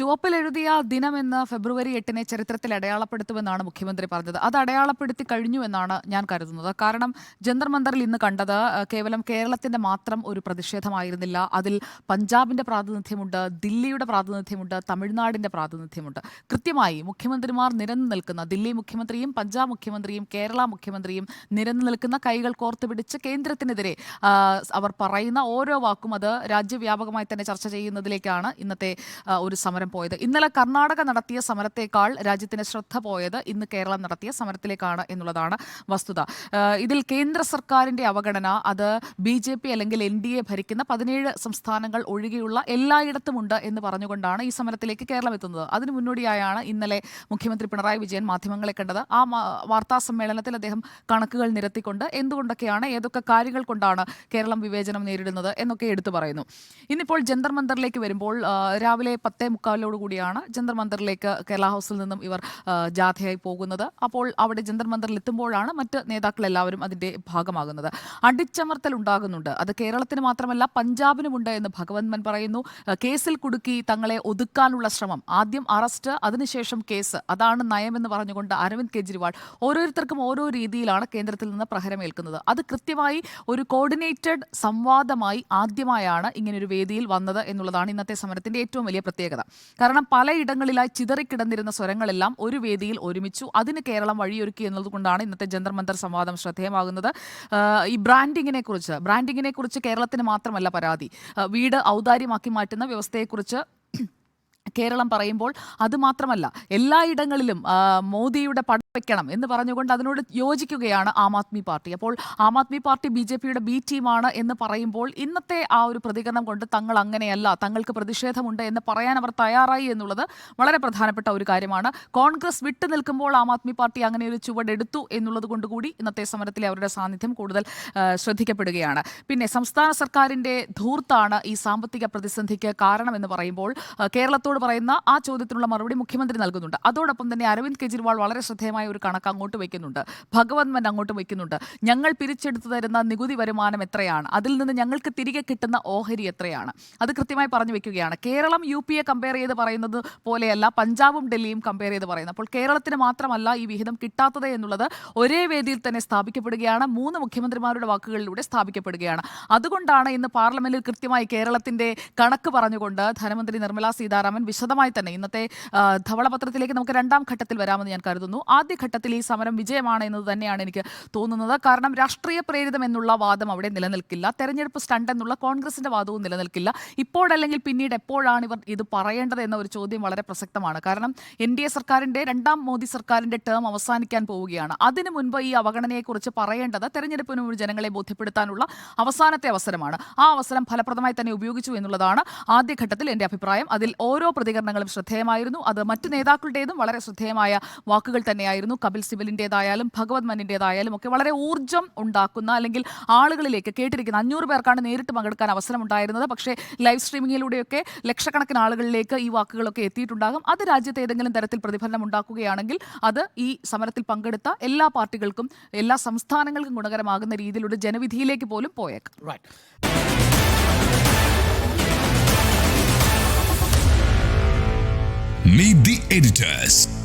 ചുവപ്പിലെഴുതിയ ദിനമെന്ന് ഫെബ്രുവരി എട്ടിനെ ചരിത്രത്തിൽ അടയാളപ്പെടുത്തുമെന്നാണ് മുഖ്യമന്ത്രി പറഞ്ഞത്. അത് അടയാളപ്പെടുത്തി കഴിഞ്ഞു എന്നാണ് ഞാൻ കരുതുന്നത്. കാരണം ജന്തർ മന്ദറിൽ ഇന്ന് കണ്ടത് കേവലം കേരളത്തിന്റെ മാത്രം ഒരു പ്രതിഷേധമായിരുന്നില്ല. അതിൽ പഞ്ചാബിന്റെ പ്രാതിനിധ്യമുണ്ട് ദില്ലിയുടെ പ്രാതിനിധ്യമുണ്ട് തമിഴ്നാടിന്റെ പ്രാതിനിധ്യമുണ്ട്. കൃത്യമായി മുഖ്യമന്ത്രിമാർ നിരന്നു നിൽക്കുന്ന ദില്ലി മുഖ്യമന്ത്രിയും പഞ്ചാബ് മുഖ്യമന്ത്രിയും കേരള മുഖ്യമന്ത്രിയും നിരന്നു നിൽക്കുന്ന കൈകൾ കോർത്ത് പിടിച്ച് കേന്ദ്രത്തിനെതിരെ അവർ പറയുന്ന ഓരോ വാക്കും അത് രാജ്യവ്യാപകമായി തന്നെ ചർച്ച ചെയ്യുന്നതിലേക്കാണ് ഇന്നത്തെ ഒരു സമരം പോയത്. ഇന്നലെ കർണാടക നടത്തിയ സമരത്തേക്കാൾ രാജ്യത്തിന് ശ്രദ്ധ പോയത് ഇന്ന് കേരളം നടത്തിയ സമരത്തിലേക്കാണ് എന്നുള്ളതാണ് വസ്തുത. ഇതിൽ കേന്ദ്ര സർക്കാരിന്റെ അവഗണന അത് ബി ജെ പി അല്ലെങ്കിൽ എൻ ഡി എ ഭരിക്കുന്ന പതിനേഴ് സംസ്ഥാനങ്ങൾ ഒഴികെയുള്ള എല്ലായിടത്തുമുണ്ട് എന്ന് പറഞ്ഞുകൊണ്ടാണ് ഈ സമരത്തിലേക്ക് കേരളം എത്തുന്നത്. അതിനു മുന്നോടിയായാണ് ഇന്നലെ മുഖ്യമന്ത്രി പിണറായി വിജയൻ മാധ്യമങ്ങളെ കണ്ടത്. ആ വാർത്താ സമ്മേളനത്തിൽ അദ്ദേഹം കണക്കുകൾ നിരത്തിക്കൊണ്ട് എന്തുകൊണ്ടൊക്കെയാണ് ഏതൊക്കെ കാര്യങ്ങൾ കൊണ്ടാണ് കേരളം വിവേചനം നേരിടുന്നത് എന്നൊക്കെ എടുത്തു പറയുന്നു. ഇന്നിപ്പോൾ ജന്തർ മന്ദറിലേക്ക് വരുമ്പോൾ രാവിലെ പത്തേ മുക്കാലോട് കൂടിയാണ് ജന്തർ മന്ദറിലേക്ക് കേരള ഹൗസിൽ നിന്നും ഇവർ ജാഥയായി പോകുന്നത്. അപ്പോൾ അവിടെ ജന്തർ മന്ദറിൽ എത്തുമ്പോഴാണ് മറ്റ് നേതാക്കൾ എല്ലാവരും അതിന്റെ ഭാഗമാകുന്നത്. അടിച്ചമർത്തൽ ഉണ്ടാകുന്നുണ്ട്. അത് കേരളത്തിന് മാത്രമല്ല പഞ്ചാബിനുമുണ്ട് എന്ന് ഭഗവന്മൻ പറയുന്നു. കേസിൽ കുടുക്കി തങ്ങളെ ഒതുക്കാനുള്ള ശ്രമം. ആദ്യം അറസ്റ്റ് അതിനുശേഷം കേസ്. അതാണ് നയമെന്ന് പറഞ്ഞുകൊണ്ട് അരവിന്ദ് കെജ്രിവാൾ ഓരോരുത്തർക്കും ഓരോ രീതിയിലാണ് കേന്ദ്രത്തിൽ നിന്ന് പ്രഹരമേൽക്കുന്നത്. അത് കൃത്യമായി ഒരു കോർഡിനേറ്റഡ് സംവാദമായി ആദ്യമായാണ് ഇങ്ങനൊരു വേദിയിൽ വന്നത് എന്നുള്ളതാണ് ഇന്നത്തെ സമരത്തിന്റെ ഏറ്റവും വലിയ പ്രത്യേകത. കാരണം പലയിടങ്ങളിലായി ചിതറിക്കിടന്നിരുന്ന സ്വരങ്ങളെല്ലാം ഒരു വേദിയിൽ ഒരുമിച്ചു അതിന് കേരളം വഴിയൊരുക്കി എന്നതുകൊണ്ടാണ് ഇന്നത്തെ ജന്തർ സംവാദം ശ്രദ്ധേയമാകുന്നത്. ഈ ബ്രാൻഡിങ്ങിനെ കുറിച്ച് ബ്രാൻഡിങ്ങിനെ കുറിച്ച് കേരളത്തിന് മാത്രമല്ല പരാതി. വീട് ഔദാര്യമാക്കി മാറ്റുന്ന വ്യവസ്ഥയെക്കുറിച്ച് കേരളം പറയുമ്പോൾ അതുമാത്രമല്ല എല്ലായിടങ്ങളിലും മോദിയുടെ വെക്കണം എന്ന് പറഞ്ഞുകൊണ്ട് അതിനോട് യോജിക്കുകയാണ് ആം ആദ്മി പാർട്ടി. അപ്പോൾ Aam Aadmi party B J പിയുടെ ബി ടീമാണ് എന്ന് പറയുമ്പോൾ ഇന്നത്തെ ആ ഒരു പ്രതികരണം കൊണ്ട് തങ്ങൾ അങ്ങനെയല്ല തങ്ങൾക്ക് പ്രതിഷേധമുണ്ട് എന്ന് പറയാൻ അവർ തയ്യാറായി എന്നുള്ളത് വളരെ പ്രധാനപ്പെട്ട ഒരു കാര്യമാണ്. കോൺഗ്രസ് വിട്ടു നിൽക്കുമ്പോൾ ആം ആദ്മി പാർട്ടി അങ്ങനെ ഒരു ചുവടെടുത്തു എന്നുള്ളത് കൊണ്ടുകൂടി ഇന്നത്തെ സമരത്തിലെ അവരുടെ സാന്നിധ്യം കൂടുതൽ ശ്രദ്ധിക്കപ്പെടുകയാണ്. പിന്നെ സംസ്ഥാന സർക്കാരിന്റെ ധൂർത്താണ് ഈ സാമ്പത്തിക പ്രതിസന്ധിക്ക് കാരണമെന്ന് പറയുമ്പോൾ കേരളത്തോട് പറയുന്ന ആ ചോദ്യത്തിനുള്ള മറുപടി മുഖ്യമന്ത്രി നൽകുന്നുണ്ട്. അതോടൊപ്പം തന്നെ അരവിന്ദ് കെജ്രിവാൾ വളരെ ശ്രദ്ധേയമായ ഒരു കണക്ക് അങ്ങോട്ട് വയ്ക്കുന്നുണ്ട് ഭഗവത് മൻ അങ്ങോട്ട് വയ്ക്കുന്നുണ്ട് ഞങ്ങൾ പിരിച്ചെടുത്തു തരുന്ന നികുതി വരുമാനം എത്രയാണ്? അതിൽ നിന്ന് ഞങ്ങൾക്ക് തിരികെ കിട്ടുന്ന ഓഹരി എത്രയാണ്? അത് കൃത്യമായി പറഞ്ഞു വെക്കുകയാണ്. കേരളം യു പി എ കമ്പയർ ചെയ്ത് പറയുന്നത് പോലെയല്ല പഞ്ചാബും ഡൽഹിയും കമ്പയർ ചെയ്ത് പറയുന്നത്. അപ്പോൾ കേരളത്തിന് മാത്രമല്ല ഈ വിഹിതം കിട്ടാത്തത് എന്നുള്ളത് ഒരേ വേദിയിൽ തന്നെ സ്ഥാപിക്കപ്പെടുകയാണ്. മൂന്ന് മുഖ്യമന്ത്രിമാരുടെ വാക്കുകളിലൂടെ സ്ഥാപിക്കപ്പെടുകയാണ്. അതുകൊണ്ടാണ് ഇന്ന് പാർലമെന്റിൽ കൃത്യമായി കേരളത്തിന്റെ കണക്ക് പറഞ്ഞുകൊണ്ട് ധനമന്ത്രി നിർമ്മലാ സീതാരാമൻ വിശദമായി തന്നെ ഇന്നത്തെ ധവളപത്രത്തിലേക്ക് നമുക്ക് രണ്ടാം ഘട്ടത്തിൽ വരാമെന്ന് ഞാൻ കരുതുന്നു. ഘട്ടത്തിൽ ഈ സമരം വിജയമാണ് എന്നത് തന്നെയാണ് എനിക്ക് തോന്നുന്നത്. കാരണം രാഷ്ട്രീയ പ്രേരിതം എന്നുള്ള വാദം അവിടെ നിലനിൽക്കില്ല. തെരഞ്ഞെടുപ്പ് സ്റ്റണ്ട് എന്നുള്ള കോൺഗ്രസിന്റെ വാദവും നിലനിൽക്കില്ല. ഇപ്പോഴല്ലെങ്കിൽ പിന്നീട് എപ്പോഴാണ് ഇവർ ഇത് പറയേണ്ടത് എന്ന ഒരു ചോദ്യം വളരെ പ്രസക്തമാണ്. കാരണം എൻ ഡി എ സർക്കാരിന്റെ രണ്ടാം മോദി സർക്കാരിന്റെ ടേം അവസാനിക്കാൻ പോവുകയാണ്. അതിനു മുൻപ് ഈ അവഗണനയെക്കുറിച്ച് പറയേണ്ടത് തെരഞ്ഞെടുപ്പിന് മുമ്പ് ജനങ്ങളെ ബോധ്യപ്പെടുത്താനുള്ള അവസാനത്തെ അവസരമാണ്. ആ അവസരം ഫലപ്രദമായി തന്നെ ഉപയോഗിച്ചു എന്നുള്ളതാണ് ആദ്യഘട്ടത്തിൽ എന്റെ അഭിപ്രായം. അതിൽ ഓരോ പ്രതികരണങ്ങളും ശ്രദ്ധേയമായിരുന്നു. അത് മറ്റു നേതാക്കളുടേതും വളരെ ശ്രദ്ധേയമായ വാക്കുകൾ തന്നെയായിരുന്നു. കപിൽ സിബലിന്റെതായാലും ഭഗവത് മനിന്റെതായാലും ഒക്കെ വളരെ ഊർജം ഉണ്ടാക്കുന്ന അല്ലെങ്കിൽ ആളുകളിലേക്ക് കേട്ടിരിക്കുന്ന അഞ്ഞൂറ് പേർക്കാണ് നേരിട്ട് പങ്കെടുക്കാൻ അവസരമുണ്ടായിരുന്നത് പക്ഷേ ലൈവ് സ്ട്രീമിങ്ങിലൂടെയൊക്കെ ലക്ഷക്കണക്കിന് ആളുകളിലേക്ക് ഈ വാക്കുകളൊക്കെ എത്തിയിട്ടുണ്ടാകും അത് രാജ്യത്ത് ഏതെങ്കിലും തരത്തിൽ പ്രതിഫലനം ഉണ്ടാക്കുകയാണെങ്കിൽ അത് ഈ സമരത്തിൽ പങ്കെടുത്ത എല്ലാ പാർട്ടികൾക്കും എല്ലാ സംസ്ഥാനങ്ങൾക്കും ഗുണകരമാകുന്ന രീതിയിലൂടെ ജനവിധിയിലേക്ക് പോലും പോയേക്കാം. Meet the editors.